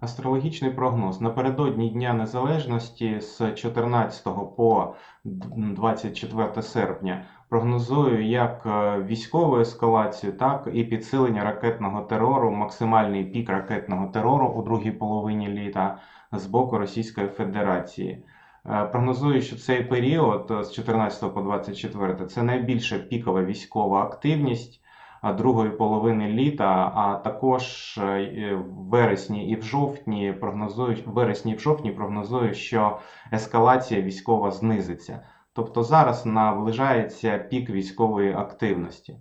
Астрологічний прогноз. Напередодні Дня Незалежності з 14 по 24 серпня прогнозую як е, військову ескалацію, так і підсилення ракетного терору, максимальний пік ракетного терору у другій половині літа з боку Російської Федерації. Е, Прогнозую, що цей період е, з 14 по 24 це найбільша пікова військова активність другої половини літа, а також е, вересні і в жовтні прогнозують вересні і в жовтні прогнозую, що ескалація військова знизиться. Тобто зараз наближається пік військової активності.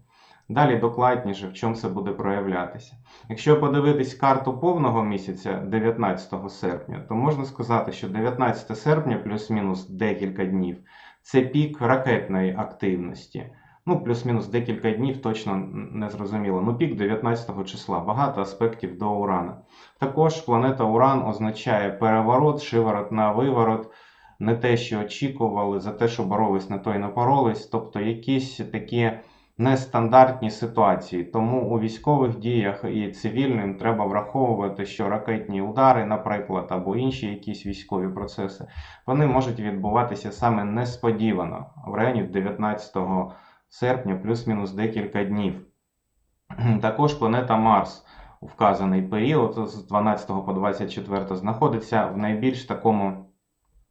Далі докладніше, в чому це буде проявлятися. Якщо подивитись карту повного місяця 19 серпня, то можна сказати, що 19 серпня плюс-мінус декілька днів це пік ракетної активності. Ну, плюс-мінус декілька днів точно не зрозуміло. Ну, пік 19 числа, багато аспектів до Урана. Також планета Уран означає переворот, шиворот на виворот, не те, що очікували, за те, що боролись, на то й напоролись. Тобто якісь такі нестандартні ситуації. Тому у військових діях і цивільним треба враховувати, що ракетні удари, наприклад, або інші якісь військові процеси, вони можуть відбуватися саме несподівано в районі 19 серпня, плюс-мінус декілька днів. Також планета Марс у вказаний період з 12 по 24 знаходиться в найбільш такому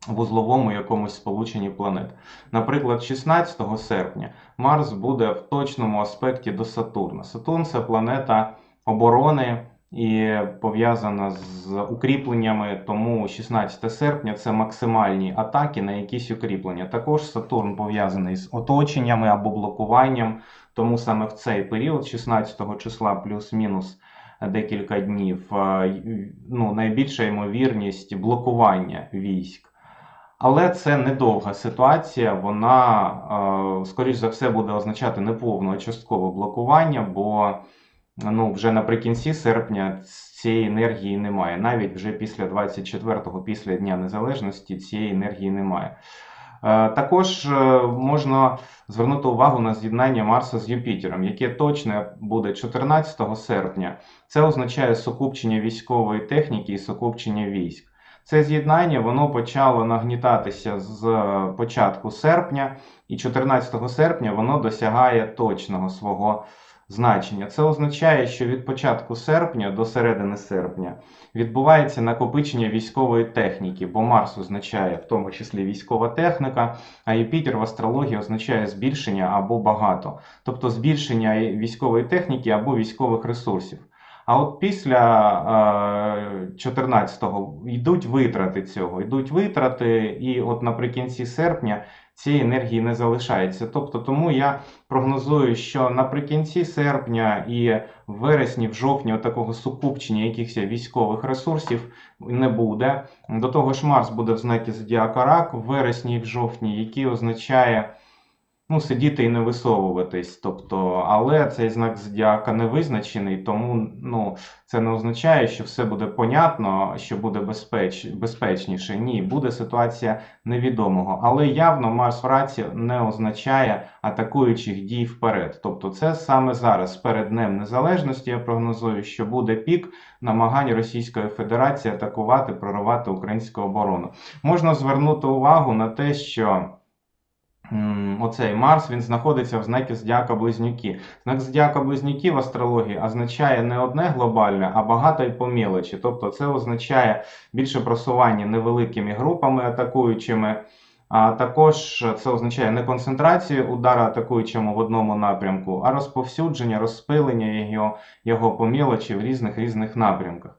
вузловому якомусь сполученні планет. Наприклад, 16 серпня Марс буде в точному аспекті до Сатурна. Сатурн це планета оборони і пов'язана з укріпленнями, тому 16 серпня це максимальні атаки на якісь укріплення. Також Сатурн пов'язаний з оточеннями або блокуванням, тому саме в цей період, 16 числа, плюс-мінус декілька днів, е, ну, найбільша ймовірність блокування військ. Але це недовга ситуація, вона, е, скоріш за все, буде означати неповне часткове блокування, бо ну, вже наприкінці серпня цієї енергії немає. Навіть вже після 24-го, після Дня Незалежності, цієї енергії немає. Е, Також е, можна звернути увагу на з'єднання Марса з Юпітером, яке точно буде 14 серпня. Це означає сукупчення військової техніки і сукупчення військ. Це з'єднання воно почало нагнітатися з початку серпня, і 14 серпня воно досягає точного свого значення. Це означає, що від початку серпня до середини серпня відбувається накопичення військової техніки, бо Марс означає в тому числі військова техніка, а Юпітер в астрології означає збільшення або багато, тобто збільшення військової техніки або військових ресурсів. А от після е, 14-го йдуть витрати цього, йдуть витрати, і от наприкінці серпня цієї енергії не залишається. Тобто, тому я прогнозую, що наприкінці серпня і в вересні, в жовтні такого сукупчення якихось військових ресурсів не буде. До того ж, Марс буде в знакі Зодіака Рак в вересні і в жовтні, який означає ну, сидіти і не висовуватись. Тобто, але цей знак зодіака не визначений, тому ну, це не означає, що все буде понятно, що буде безпеч... безпечніше. Ні, буде ситуація невідомого. Але явно Марс в раці не означає атакуючих дій вперед. Тобто, це саме зараз, перед Днем Незалежності, я прогнозую, що буде пік намагань Російської Федерації атакувати, проривати українську оборону. Можна звернути увагу на те, що. Оцей Марс він знаходиться в знакі Зодіака Близнюки. Знак Зодіака Близнюки в астрології означає не одне глобальне, а багато й по мілочі. Тобто це означає більше просування невеликими групами атакуючими. А також це означає не концентрацію удара атакуючому в одному напрямку, а розповсюдження, розпилення його, його по мілочі в різних різних напрямках.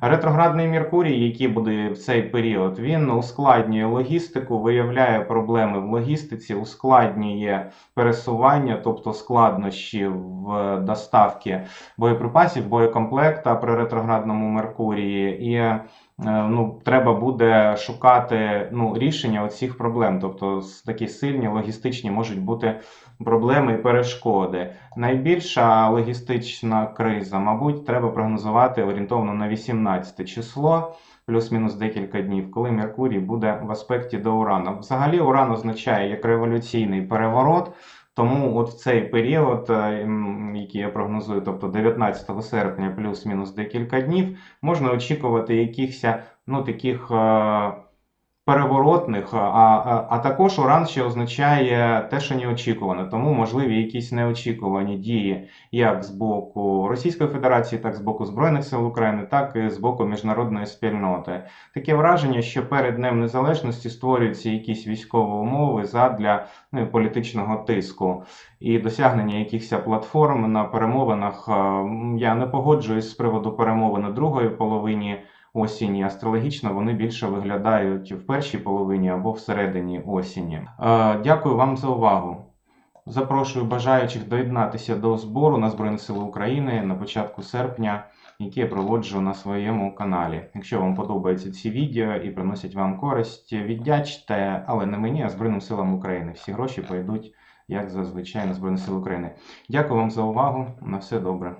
Ретроградний Меркурій, який буде в цей період, він ускладнює логістику, виявляє проблеми в логістиці, ускладнює пересування, тобто складнощі в доставці боєприпасів, боєкомплекта при ретроградному Меркурії. І е, ну, треба буде шукати ну, рішення цих проблем. Тобто такі сильні логістичні можуть бути проблеми і перешкоди. Найбільша логістична криза, мабуть, треба прогнозувати орієнтовно на 18 число, плюс-мінус декілька днів, коли Меркурій буде в аспекті до Урану. Взагалі, Уран означає як революційний переворот. Тому от в цей період, е, який я прогнозую, тобто 19 серпня плюс-мінус декілька днів, можна очікувати якихось ну, таких е, переворотних, а, а, також уран ще означає те, що неочікуване. Тому можливі якісь неочікувані дії як з боку Російської Федерації, так і з боку Збройних сил України, так і з боку міжнародної спільноти. Таке враження, що перед Днем Незалежності створюються якісь військові умови задля ну, політичного тиску і досягнення якихось платформ на перемовинах. Е, Я не погоджуюсь з приводу перемовин у другої половині осені. Астрологічно вони більше виглядають в першій половині або всередині осені. Е, Дякую вам за увагу. Запрошую бажаючих доєднатися до збору на Збройні Сили України на початку серпня, який я проводжу на своєму каналі. Якщо вам подобаються ці відео і приносять вам користь, віддячте, але не мені, а Збройним силам України. Всі гроші пойдуть, як зазвичай, на Збройні Сили України. Дякую вам за увагу. На все добре.